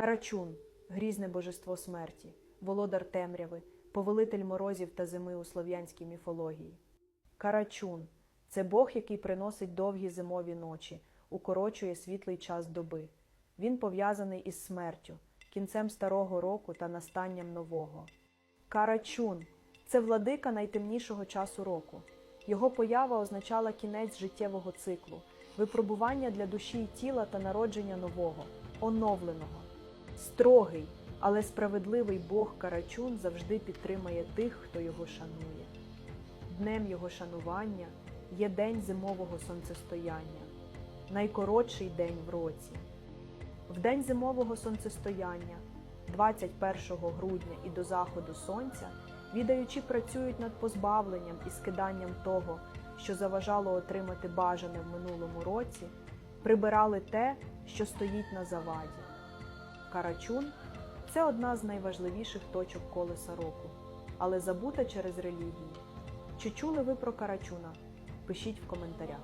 Карачун грізне божество смерті, володар темряви, повелитель морозів та зими у слов'янській міфології. Карачун це Бог, який приносить довгі зимові ночі, укорочує світлий час доби. Він пов'язаний із смертю, кінцем старого року та настанням нового. Карачун це владика найтемнішого часу року. Його поява означала кінець життєвого циклу, випробування для душі і тіла та народження нового, оновленого. Строгий, але справедливий Бог Карачун завжди підтримає тих, хто його шанує. Днем його шанування є день зимового сонцестояння, найкоротший день в році. В день зимового сонцестояння, 21 грудня і до заходу сонця, відаючі працюють над позбавленням і скиданням того, що заважало отримати бажане в минулому році, прибирали те, що стоїть на заваді. Карачун це одна з найважливіших точок колеса року, але забута через релігію. Чи чули ви про Карачуна? Пишіть в коментарях.